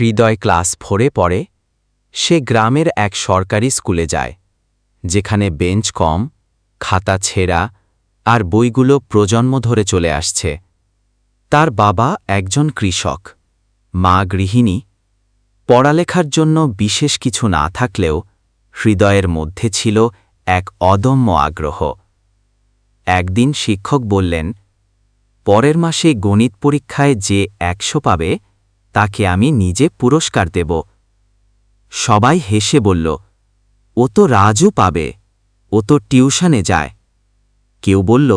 হৃদয় class ফোরে পড়ে, সে গ্রামের এক সরকারি স্কুলে যায়, যেখানে বেঞ্চ কম, খাতা ছেঁড়া আর বইগুলো প্রজন্ম ধরে চলে আসছে। তার বাবা একজন কৃষক, মা গৃহিণী। পড়ালেখার জন্য বিশেষ কিছু না থাকলেও হৃদয়ের মধ্যে ছিল এক অদম্য আগ্রহ। একদিন শিক্ষক বললেন, পরের মাসে গণিত পরীক্ষায় যে একশো পাবে তাকে আমি নিজে পুরস্কার দেব। সবাই হেসে বলল, ও তো রাজু পাবে, ও তো টিউশনে যায়। কেউ বলল,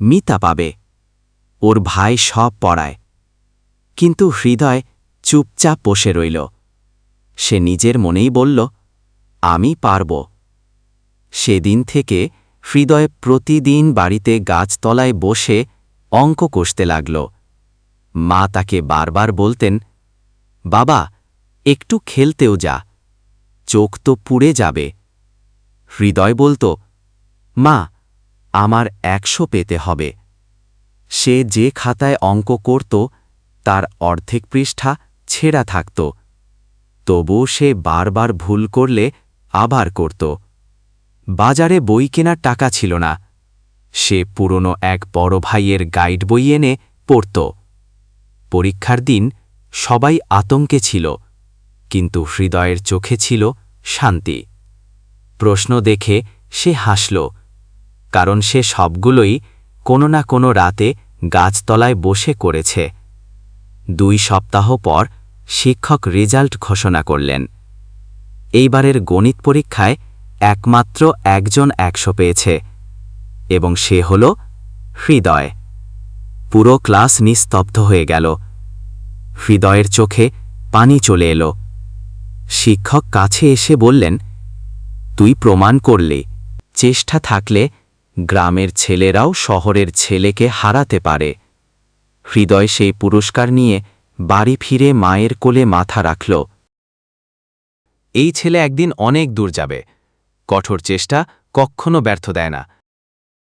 মিতা পাবে, ওর ভাই সব পড়ায়। কিন্তু হৃদয় চুপচাপ বসে রইল। সে নিজের মনেই বলল, আমি পারব। সেদিন থেকে হৃদয় প্রতিদিন বাড়িতে গাছতলায় বসে অঙ্ক কষতে লাগল। মা তাকে বারবার বলতেন, বাবা, একটু খেলতেও যা, চোখ তো পুড়ে যাবে। হৃদয় বলত, মা, আমার একশো পেতে হবে। সে যে খাতায় অঙ্ক করত, তার অর্ধেক পৃষ্ঠা ছেঁড়া থাকত। তবুও সে বারবার ভুল করলে আবার করত। বাজারে বই কেনার টাকা ছিল না। সে পুরনো এক বড় ভাইয়ের গাইড বই এনে পড়ত। পরীক্ষার দিন সবাই আতঙ্কে ছিল, কিন্তু হৃদয়ের চোখে ছিল শান্তি। প্রশ্ন দেখে সে হাসল, কারণ সে সবগুলোই কোনো না কোনো রাতে গাছতলায় বসে করেছে। দুই সপ্তাহ পর শিক্ষক রেজাল্ট ঘোষণা করলেন। এইবারের গণিত পরীক্ষায় একমাত্র একজন একশো পেয়েছে, এবং সে হল হৃদয়। পুরো ক্লাস নিস্তব্ধ হয়ে গেল। হৃদয়ের চোখে পানি চলে এলো। শিক্ষক কাছে এসে বললেন, তুই প্রমাণ করলে। চেষ্টা থাকলে গ্রামের ছেলেরাও শহরের ছেলেকে হারাতে পারে। হৃদয় সেই পুরস্কার নিয়ে বাড়ি ফিরে মায়ের কোলে মাথা রাখল। এই ছেলে একদিন অনেক দূর যাবে। কঠোর চেষ্টা কখনো ব্যর্থ দেয় না।